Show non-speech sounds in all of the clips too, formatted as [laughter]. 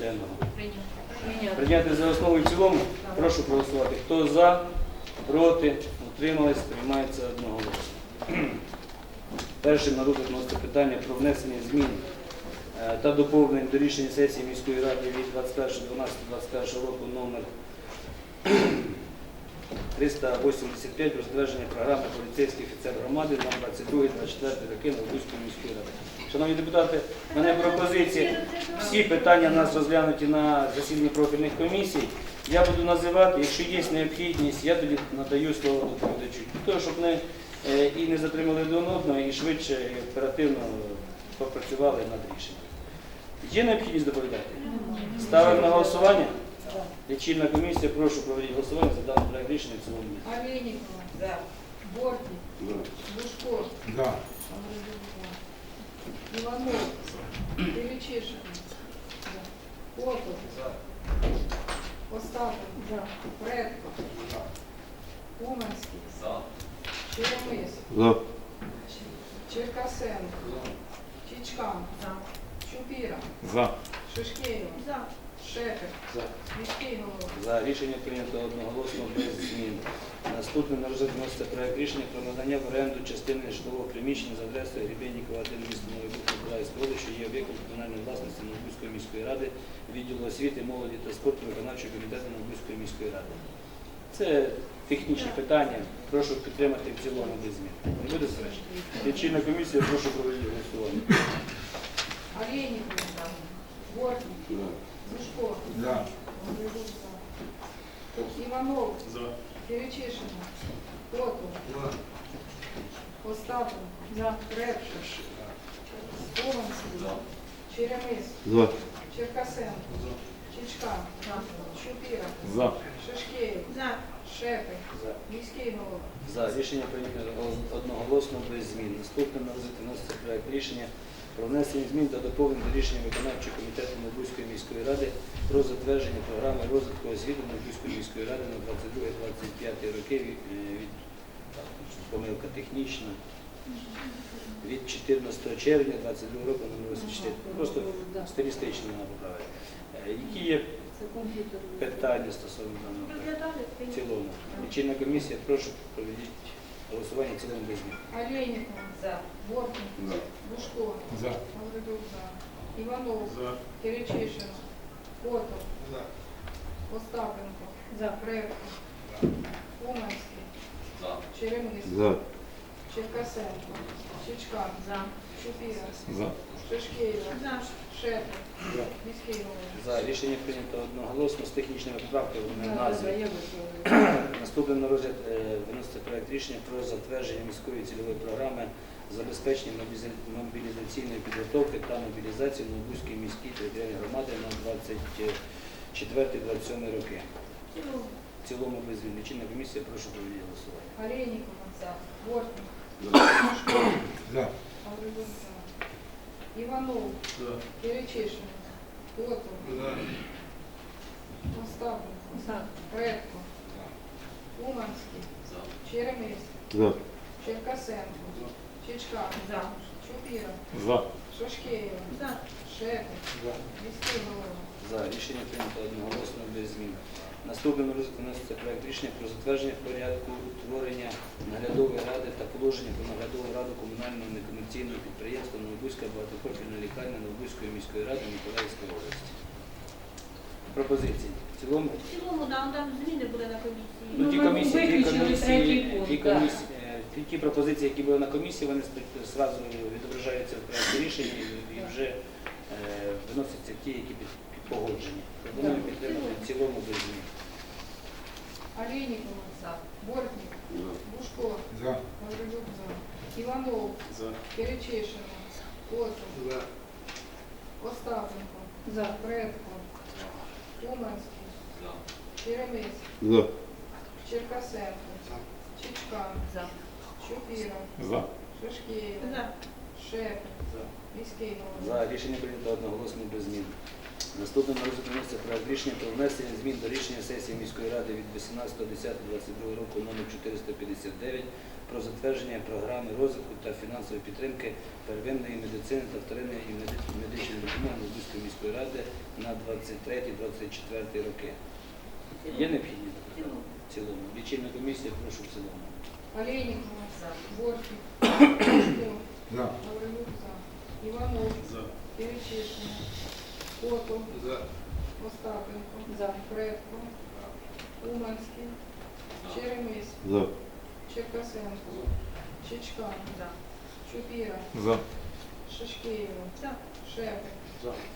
денного. Прийняти. Прийняти за основу і в цілому. Прошу проголосувати. Хто за, проти, утримались, приймається одноголосно. [clears throat] Першим на розгляд вноситься питання про внесення змін е, та доповнень до рішення сесії міської ради від 21.12.21 року номер 385 про затвердження програми поліцейський офіцер громади на 22-24 роки Новобузької міської ради. Шановні депутати, в мене пропозиція. Всі питання в нас розглянуті на засіданні профільних комісій. Я буду називати, якщо є необхідність, я тоді надаю слово доповідачу. Для того, щоб не, е, і не затримали один одного, і швидше і оперативно попрацювали над рішенням. Є необхідність доповідати? Ставимо на голосування. Лічильна комісія, прошу проведіть голосування за даний проект рішення в цілому. Олейникова. Да. Бортник. Бушко. Да. Иванов. Перечишин. Котов. Остапов. Предко. Уманский. Черемис. За. Черкасенко. Чичкан. Чупира. За. Шишкеева. Шепер. За. Міський голова. За рішення прийнято одноголосно без змін. Наступним на розгляд вноситься проект рішення про надання в оренду частини житлового приміщення за адресою Гребеннікова 1 місто Новий Бух області, що є об'єктом комунальної власності Новобузької міської ради, відділу освіти, молоді та спорту виконавчого комітету Новобузької міської ради. Це технічні питання. Прошу підтримати в цілому без змін. Не буде заперечень? Лічильна комісія, прошу провести голосування. Олейникова. Бортник. Бушко. За. Иванов. Перечишин. Котов. Остапов. Предко. Уманский. Черемис. За. Черкасенко. Чичкан. Чупира. За. Шишкеев. Шепер. За. Міський голова. За рішення прийнято одноголосно без змін. Наступним на розгляд вноситься проект рішення про внесення змін та доповнень до рішення виконавчого комітету Новбузької міської ради про затвердження програми розвитку освіти Новбузької міської ради на 22-25 роки від, е, від так, помилка технічна. Від 14 червня 22 року номер 84. Просто стилістично треба поправити. Е, Які є питання стосовно даного? В цілому. Лічильна комісія, прошу проведіть голосування в цілому без змін. Олейникова. За. Бортник. Бушко. За. Гаврилюк. За. Іванов. За. Киричишин. Котов. Остапенко. Уманський. За. Черемис. За. Черкасенко. Чичкан. За. Шишкеева. Шепер. Міський голова. За рішення прийнято одноголосно з технічними поправками в Да, назві. я висловлюю. [clears throat] Наступним на розгляд е, виноситься проект рішення про затвердження міської цільової програми забезпечення мобіліза- мобілізаційної підготовки та мобілізації Новобузької міській територіальній громади на 24-27 роки. В цілому без. Лічильна комісія, прошу проведіть голосування. Олейникова. За. Бортник. За. Гаврилюк. За. Иванов. Перечишин. Котов. Остапенко. За. Предко. Уманский. Черемис. За. Черкасенко. Чичкан. Чупира. За. Шашкеєва. Шепер. Міський голова. За рішення прийнято одноголосно без змін. Наступним на розгляд вноситься проект рішення про затвердження порядку утворення наглядової ради та положення про наглядову раду комунального некомерційного підприємства Новобузька багатопрофільна лікарня Новобузької міської ради Миколаївської області. Пропозиції. В цілому В цілому, да, там зміни були на комісії. ну, ті Ну, ми комісії, ті виключили комісії, пункт, ті, так. комісії, е, ті, ті пропозиції, які були на комісії, вони одразу відображаються в проєкті рішення і, і вже е, виносяться ті, які під, під погоджені. Пропоную підтримати в цілому без змін. Олейникова. За. Бортник. Бушко. За. Гаврилюк. За. Иванов. Перечишин. Котов. Остапенко. За. Предко. Уманский. Черемис. За. Черкасенко. Чичкан. Чупира. За. Шишкеєва. За. Шепер. За. Міський. За рішення прийнято одноголосно без змін. Наступним на розгляд вноситься проект рішення про внесення змін до рішення сесії міської ради від 18.10.22 року номер 459 про затвердження програми розвитку та фінансової підтримки первинної медицини та вторинної і медичної допомоги Лубузької міської ради на 23-24 роки. Є необхідність? В цілому. Лічильна комісія, прошу в цілому. Бортник. За. Гаврилюк [coughs] за. Иванов. Котов. Остапенко. За. Предко. Уманський. Черемис. За. Черкасенко. Чичкан. За. Чупіра. За. Шишкеєва. За. Шепик.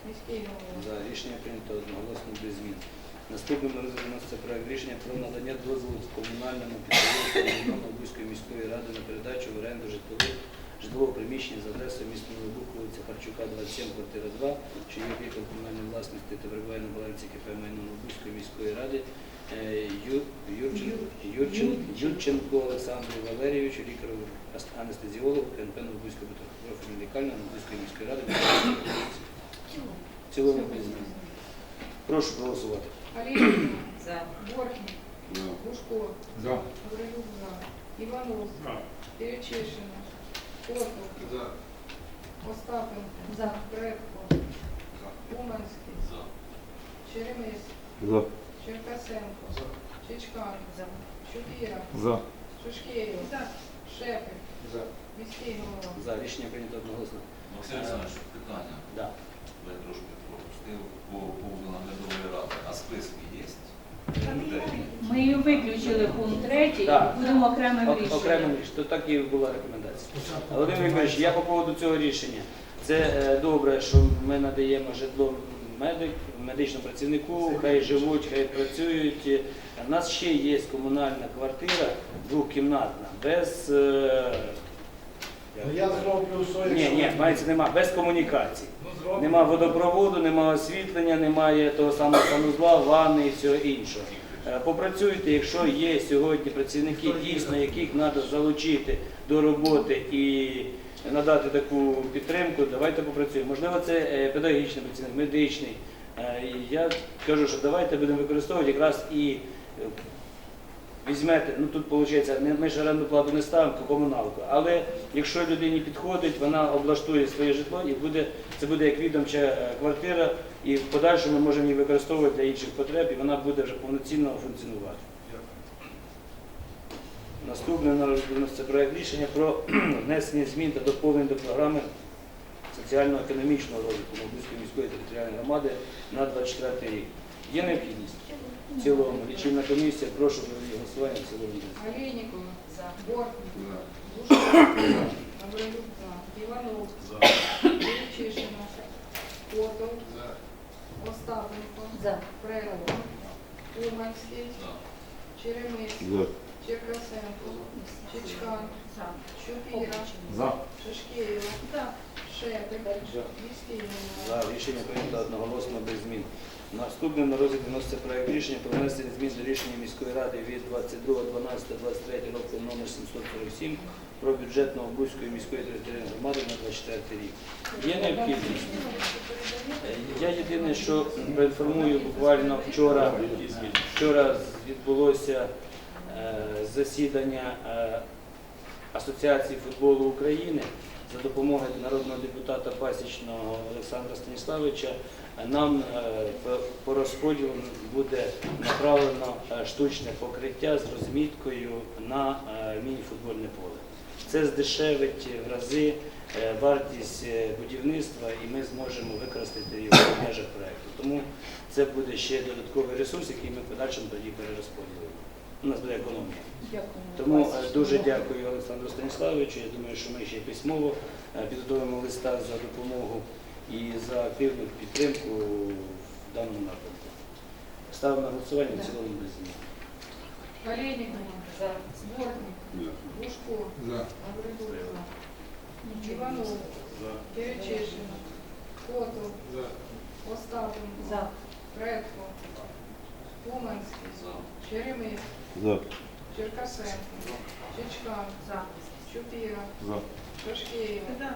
Міський голова. За рішення прийнято одноголосно без змін. Наступним на розгляд вноситься проект рішення про надання дозволу комунальному підприємству Львівської міської ради на передачу в оренду житлових житлового приміщення за адресою міста Новий Буг, вулиця Харчука, 27, квартира 2, що є об'єктом комунальної власності та перебуває на балансі КП майно Новобузької міської ради е, Ю- Юрченко, Юрчен- Юрченко Олександру Валерійовичу, лікарю анестезіологу КНП Новобузької профільної лікарні Новобузької міської ради. Цілому. В цілому без змін. Прошу проголосувати. За. За. Гаврилюк за. Иванов. Перечишина. Котов. Остапенко. За. Предко. Уманський. Черемис. За. Черкасенко. Чичкан. За. Чупіра. За. Шишкеєва. За. Шепик. Міський голова. За рішення прийнято одноголосно. Максим Олександрович, питання. Да. Я трошки пропустив по поводу наглядової ради. А списки є? Ми її виключили пункт третій, Так. будемо окремим Ок- рішенням. Окремим рішенням. То так і була рекомендація. Володимир Вікторович, я по поводу цього рішення. Це е, добре, що ми надаємо житло медик, медичному працівнику, хай живуть, хай працюють. У нас ще є комунальна квартира двохкімнатна, без. е, Ну, Я зроблю все, Ні, ні, мається нема, без комунікацій. Ну. Нема водопроводу, нема освітлення, немає того самого санузла, ванни і всього іншого. Е, Попрацюйте, якщо є сьогодні працівники, дійсно, яких треба залучити до роботи і надати таку підтримку, давайте попрацюємо. Можливо, це е, педагогічний працівник, медичний. Е, і Я кажу, що давайте будемо використовувати якраз і візьмете, ну тут виходить, ми ж оренду плату не ставимо по комуналку, але якщо людині підходить, вона облаштує своє житло і буде, це буде як відомча е, квартира, і в подальшому ми можемо її використовувати для інших потреб, і вона буде вже повноцінно функціонувати. Наступне на розгляд це проект рішення про [clears throat] внесення змін та доповнень до програми соціально-економічного розвитку Мобільської міської територіальної громади на 24 рік. Є необхідність? В цілому, лічильна комісія, прошу голосування в цілому. Олейникова. За. Бортник. Кружко. Гаврилюк за. Иванов. Перечишина. Котов. Остапенко. За. Предко. Уманський. За. Черемис. За. Черкасенко. Чичкан. За. Чупіра. За. Шишкеєва. За. Шепик. За. Міський За рішення прийнято одноголосно без змін. Наступним на розгляд вноситься проект рішення про внесення змін до рішення міської ради від 22.12.23 року номер 747 про бюджет Новобузької міської територіальної громади на 24 рік. Є необхідність? Я єдине, що проінформую буквально вчора, вчора відбулося е, засідання е, Асоціації футболу України за допомогою народного депутата Пасічного Олександра Станіславовича. Нам е, по- по розподілу буде направлено е, штучне покриття з розміткою на е, міні-футбольне поле. Це здешевить в рази вартість будівництва і ми зможемо використати його в межах проєкту. Тому це буде ще додатковий ресурс, який ми в подальшому тоді перерозподілимо. У нас буде економія. Дякую. Тому е, дуже дякую Олександру Станіславовичу. Я думаю, що ми ще письмово е, підготуємо листа за допомогу і за активну підтримку в даному напрямку. Ставимо на голосування в цілому без змін. Олейникова. За. Бортник. Кружко. За. Гаврилюк за. Иванов. Перечишина. Котов. Остапенко. За. Предко. Уманський. За. Черемис. За. Черкасенко. Чичкан. За. Чупіра. За. Шашкеєва.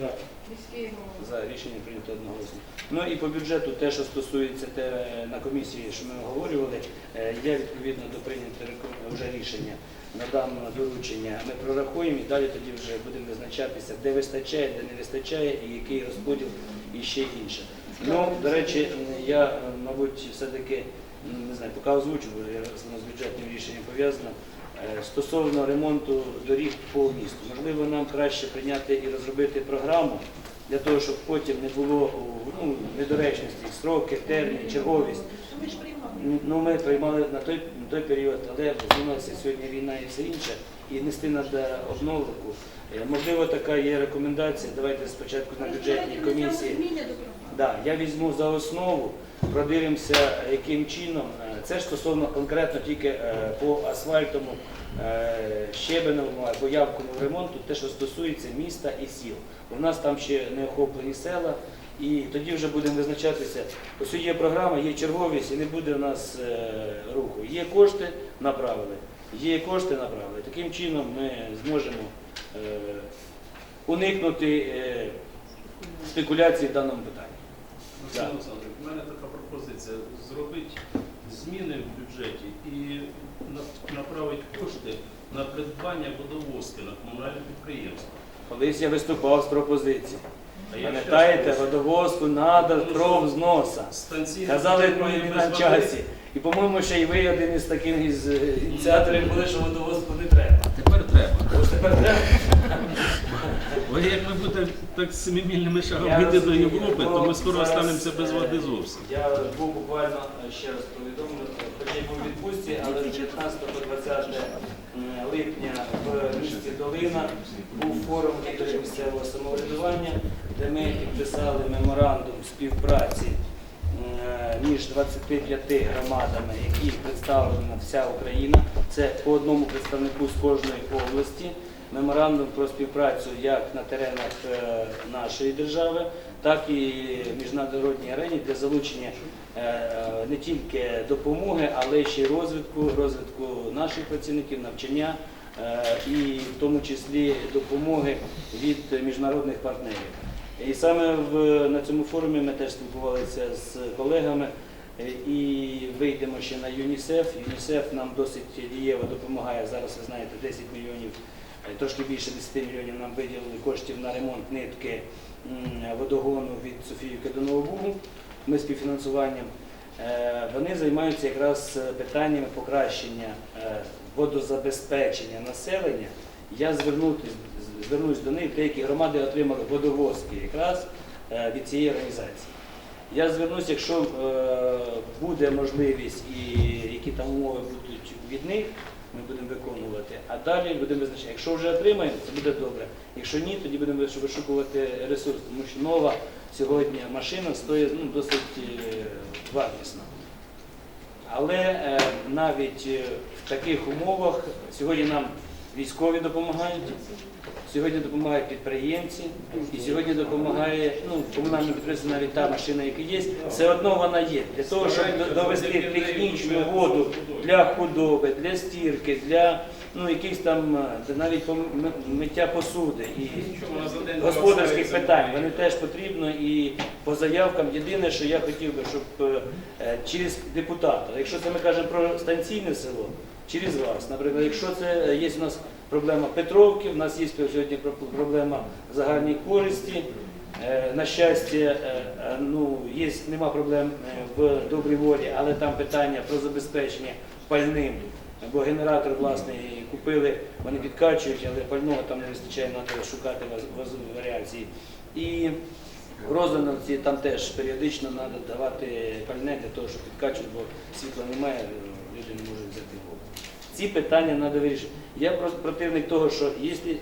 За. Міський голова. За рішення прийнято одноголосно. Ну і по бюджету, те, що стосується те, на комісії, що ми оговорювали, е, я відповідно до прийняти вже рішення надам доручення. Ми прорахуємо і далі тоді вже будемо визначатися, де вистачає, де не вистачає, і який розподіл і ще інше. Ну, до речі, я, е, мабуть, все-таки не знаю, поки озвучу, бо я воно з бюджетним рішенням пов'язано. Е, Стосовно ремонту доріг по місту, можливо, нам краще прийняти і розробити програму для того, щоб потім не було ну, недоречності, строки, терміни, черговість. Ми ж приймали. Ну, ми приймали на той, на той період, але змінилася сьогодні війна і все інше, і нести треба обновку. Е, Можливо, така є рекомендація. Давайте спочатку на бюджетній комісії. Да, я візьму за основу, продивимося, яким чином. Е, Це ж стосовно конкретно тільки е, по асфальтовому, е, щебеновому або явковому ремонту, те, що стосується міста і сіл. У нас там ще не охоплені села, і тоді вже будемо визначатися. Ось є програма, є черговість, і не буде у нас руху. Є кошти, направили. Є кошти, направили. Таким чином ми зможемо уникнути спекуляцій в даному питанні. Олександр Олександрович, у мене така пропозиція зробити зміни в бюджеті і на- направити кошти на придбання водовозки на комунальне підприємство. Колись я виступав з пропозицією. Пам'ятаєте, водовозку надо кров з носа. Казали ми на часі. І, по-моєму, ще й ви один із таких із е, ініціаторів були, що водовозку не треба. Тепер треба. Ось тепер треба. Бо як ми будемо так семимільними Я шагами йти до Європи, то ми скоро останемося без е, води зовсім. Я був буквально е, ще раз повідомлю, хоча й був відпустці, але з 19 по 20 липня в місті Долина був форум лідерів місцевого самоврядування, де ми підписали меморандум співпраці е, між 25 громадами, які представлена вся Україна. Це по одному представнику з кожної області. Меморандум про співпрацю як на теренах е, нашої держави, так і міжнародній арені для залучення е, е, не тільки допомоги, але ще й розвитку, розвитку наших працівників, навчання і в тому числі допомоги від міжнародних партнерів. І саме в, на цьому форумі ми теж спілкувалися з колегами і вийдемо ще на ЮНІСЕФ. ЮНІСЕФ нам досить дієво допомагає. Зараз ви знаєте 10 мільйонів, трошки більше 10 мільйонів нам виділили коштів на ремонт нитки водогону від Софіївки до Новобугу. Ми співфінансуванням. Е, Вони займаються якраз е, питаннями покращення е, водозабезпечення населення. Я звернусь до них, деякі громади отримали водовозки якраз від цієї організації. Я звернусь, якщо буде можливість і які там умови будуть від них, будемо виконувати. А далі будемо визначати. Якщо вже отримаємо, це буде добре. Якщо ні, тоді будемо вишукувати ресурс, тому що нова сьогодні машина стоїть ну, досить е, вартісно. Але е, навіть е, в таких умовах сьогодні нам військові допомагають, сьогодні допомагають підприємці, і сьогодні допомагає ну, комунальне підприємство, навіть та машина, яка є, все одно вона є. Для того, щоб довести технічну воду для худоби, для стірки, для ну, якихось там е, навіть миття посуди і господарських питань. Вони теж потрібно і по заявкам. Єдине, що я хотів би, щоб е, е, через депутата, якщо це ми кажемо про станційне село, через вас, наприклад, якщо це е, є у нас проблема Петровки, у нас є сьогодні проблема загальної користі. Е, На щастя, е, ну, є, нема проблем в добрій волі, але там питання про забезпечення пальним, бо генератор власне купили, вони підкачують, але пального там не вистачає, треба шукати варіації. І в Розановці там теж періодично треба давати пальне для того, щоб підкачувати, бо світла немає, люди не можуть взяти воду. Ці питання треба вирішити. Я про- противник того, що якщо е,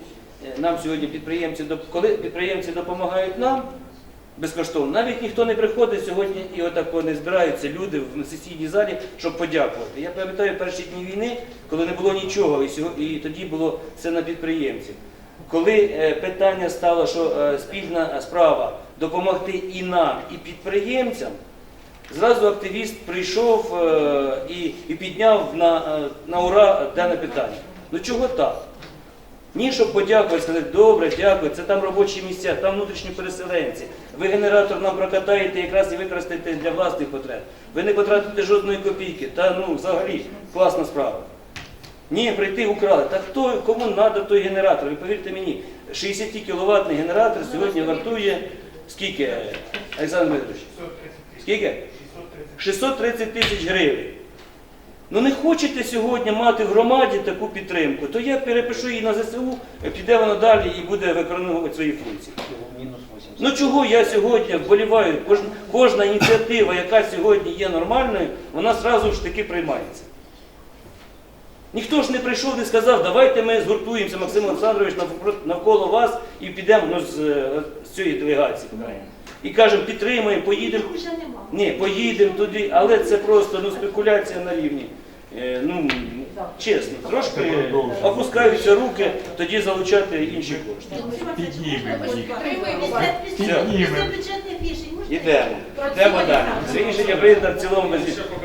нам сьогодні підприємці коли підприємці допомагають нам безкоштовно, навіть ніхто не приходить сьогодні і отако не збираються люди в сесійній залі, щоб подякувати. Я пам'ятаю перші дні війни, коли не було нічого, і тоді було все на підприємців. Коли е, питання стало, що е, спільна справа допомогти і нам, і підприємцям, зразу активіст прийшов е, і, і підняв на, е, на ура дане питання. Ну чого так? Ні, щоб подякувати, сказати, добре, дякую, це там робочі місця, там внутрішні переселенці. Ви генератор нам прокатаєте якраз і використаєте для власних потреб. Ви не потратите жодної копійки. Та ну взагалі класна справа. Ні, прийти украли. Та хто кому треба той генератор? Ви повірте мені, 60 кВт генератор сьогодні вартує скільки, Олександр Дмитрович? Скільки? 630 тисяч гривень. Ну не хочете сьогодні мати в громаді таку підтримку, то я перепишу її на ЗСУ, піде воно далі і буде виконувати свої функції. Ну чого я сьогодні вболіваю? Кожна, кожна ініціатива, яка сьогодні є нормальною, вона зразу ж таки приймається. Ніхто ж не прийшов і сказав, давайте ми згуртуємося, Максим Олександрович, навколо- вас і підемо ну, з, з цієї делегації. І кажемо, підтримаємо, поїдемо. Їх вже нема. Ні, поїдемо туди, але це просто ну, спекуляція на рівні. Е, ну, чесно, трошки опускаються руки, тоді залучати інші кошти. Піднімемо їх. Підтримуємо. Після після бюджетних рішень можна Йдемо. Йдемо далі. Це рішення прийнято в цілому без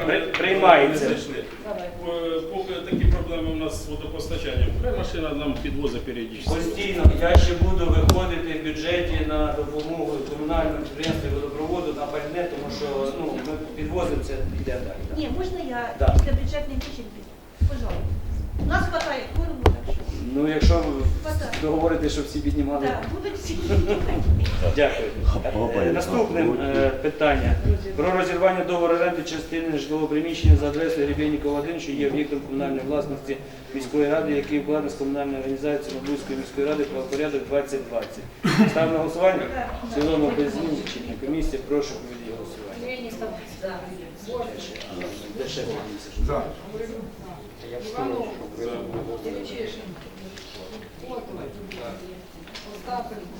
при- приймається. Е, Поки такі проблеми у нас з водопостачанням. Хай машина нам підвозить періодично. Постійно я ще буду виходити в бюджеті на допомогу комунальному підприємству водопроводу на пальне, тому що ну, ми підвозимо це йде далі. Ні, можна я Да. після бюджетних рішень піду? Пожалуйста. У нас хватає корму, так що. Ну, якщо договорите, що всі піднімали. Так, будуть всі. Дякую. Е, Наступне е, питання про розірвання договору оренди частини житлового приміщення за адресою Гребенникова 1, що є об'єктом комунальної власності міської ради, який вкладений з комунальної організації Мобузької міської ради про порядок 2020. Ставимо на голосування. В цілому без змін рішення комісії. Прошу проведіть голосування. Леніков. Бортник. Де ще комісія? За.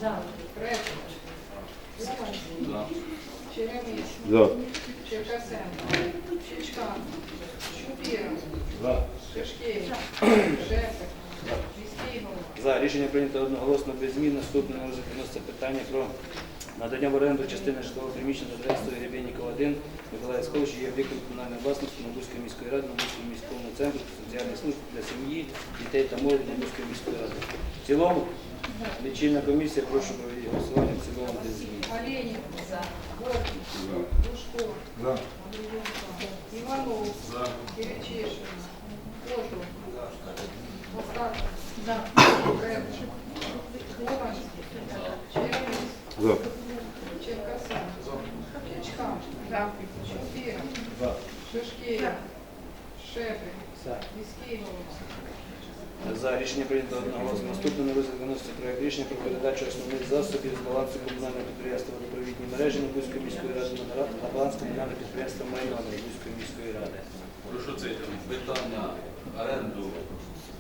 Иванов. Перечишин. Котов. Остапенко. Уманський. Черемис. Черкасенко. Чичкан. Шепик. Міський голова. За рішення прийнято одноголосно без змін. Наступне на розгляд виноситься питання про надання в оренду частини житлового приміщення за адресою Гребенникова 1 Миколаївського, що є об'єктом комунальної власності Мабузької міської ради, Мабузького міському центру соціальних служб для сім'ї, дітей та молоді Мабузької міської ради. В цілому лічильна комісія, прошу провести голосування в цілому без змін. Оленів. Бортник. Лужко. За. Иванов. Перечишин. Котов. Остапенко. Крепко. Уманський. Черемис. За. Черкасенко. Чичкан. Шупира. Шишкевич. Шепик. Міський голова. За рішення прийнято одноголосно. Наступне на розгляд виноситься проект рішення про передачу основних засобів з балансу комунального підприємства водопровідні мережі Мабузької міської ради на баланс комунального підприємства майно Мабузької міської ради. Про що це? Питання оренду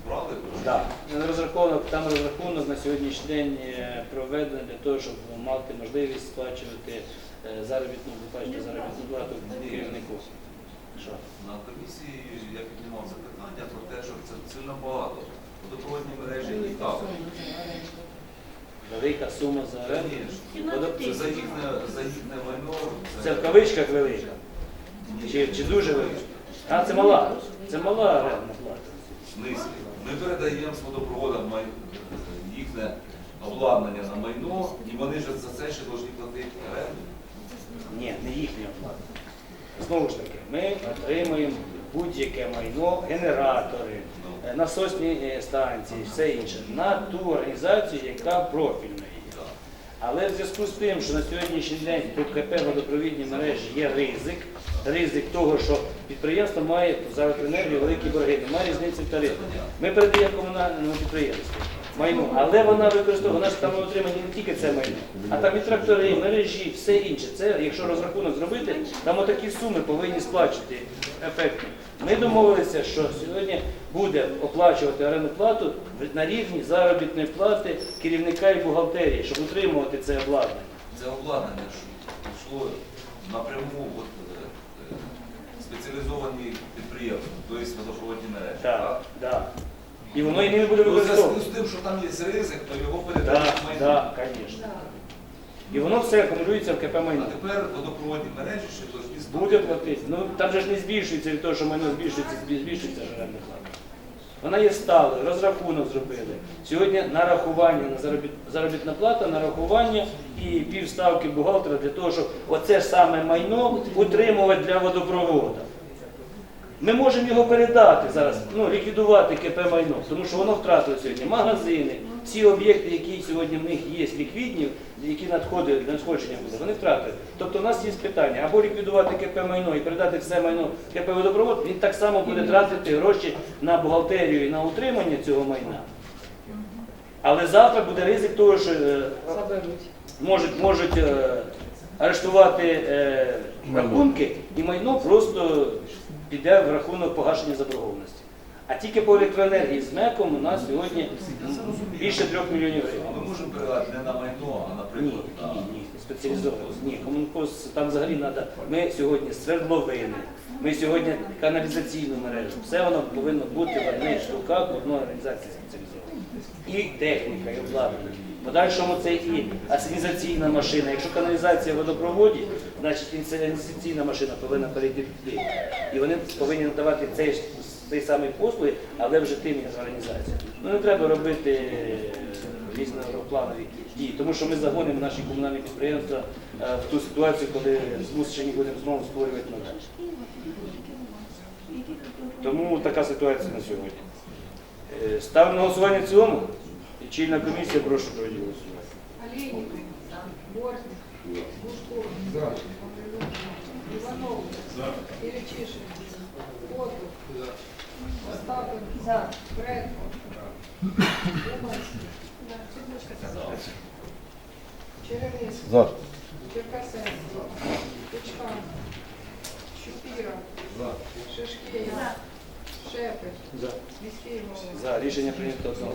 брали? Так, розрахунок, там розрахунок на сьогоднішній день е, проведений для того, щоб мати можливість сплачувати е, заробітну, ви бачите, заробітну плату керівнику. Що? На комісії я піднімав це питання про те, що це сильно багато. Водопроводні мережі і так. Велика сума за оренду. Це за їхнє, за їхнє майно. Це в кавичках велика. Чи, чи дуже велика? А, це мала. Це мала орендна плата. Смислі? Ми передаємо з водопроводом їхнє обладнання на майно, і вони ж за це ще повинні платити оренду. Ні, не їхня оплата. Знову ж таки, ми отримуємо будь-яке майно, генератори, е, насосні е, станції, все інше, на ту організацію, яка профільна. Але в зв'язку з тим, що на сьогоднішній день по КП водопровідні мережі є ризик, ризик того, що підприємство має за електроенергію великі борги, немає різниці в тарифі. Ми передаємо комунальному підприємству майно, але вона використовує, вона ж там отримає не тільки це майно, а там і трактори, і мережі, все інше. Це, якщо розрахунок зробити, там отакі суми повинні сплачувати ефектно. Ми домовилися, що сьогодні буде оплачувати орендну плату на рівні заробітної плати керівника і бухгалтерії, щоб утримувати це обладнання. Це обладнання, що напряму спеціалізовані підприємства, тобто водопроводні мережі. Так, так. І воно і не буде Ну, в зв'язку використовувати. з тим, що там є ризик, то його Так, передають майно. так, звісно. І воно все акумулюється в КП А майно. тепер водопроводні мережі ще повинні Буде платити. Ну там же ж не збільшується від того, що майно збільшується, збільшується ж орендна плата. Вона є стала, розрахунок зробили. Сьогодні нарахування на заробітна плата, нарахування і півставки бухгалтера для того, щоб оце саме майно утримувати для водопроводу. Ми можемо його передати зараз, ну, ліквідувати КП майно, тому що воно втратило сьогодні магазини, всі об'єкти, які сьогодні в них є ліквідні, які надходять, надходження буде, вони втратили. Тобто у нас є питання, або ліквідувати КП майно і передати все майно КП водопровод, він так само буде тратити гроші на бухгалтерію і на утримання цього майна. Але завтра буде ризик того, що е, можуть, можуть е, арештувати е, рахунки, і майно просто піде в рахунок погашення заборгованості. А тільки по електроенергії з МЕКом у нас сьогодні більше трьох мільйонів А гривень. ми можемо передати не на майно, а Ні, наприклад, на ні, ні, спеціалізовано. Ні, комунхоз там взагалі треба. Ми сьогодні свердловини, ми сьогодні каналізаційну мережу. Все воно повинно бути в одних руках, в одній організації спеціалізовано. І техніка, і обладнання. В Подальшому це і асенізаційна машина. Якщо каналізація в водопроводі, значить інсенізаційна машина повинна перейти туди. І вони повинні надавати цей, цей самий послуги, але вже тим організаціям. Ну не треба робити е, різнопланові дії, тому що ми загонимо наші комунальні підприємства е, в ту ситуацію, коли змушені будемо знову створювати нове. Тому така ситуація на сьогодні. Е, Ставимо на голосування в цілому. Лічильна комісія, прошу проводити голосування. Олейник. Бортник. Гушко. Иванов. Перечишин. Котов. Остапов. За. Уманский. Черемис. За. Черкасенко. Шепель. За. Міський голова. За рішення прийнято одноголосно.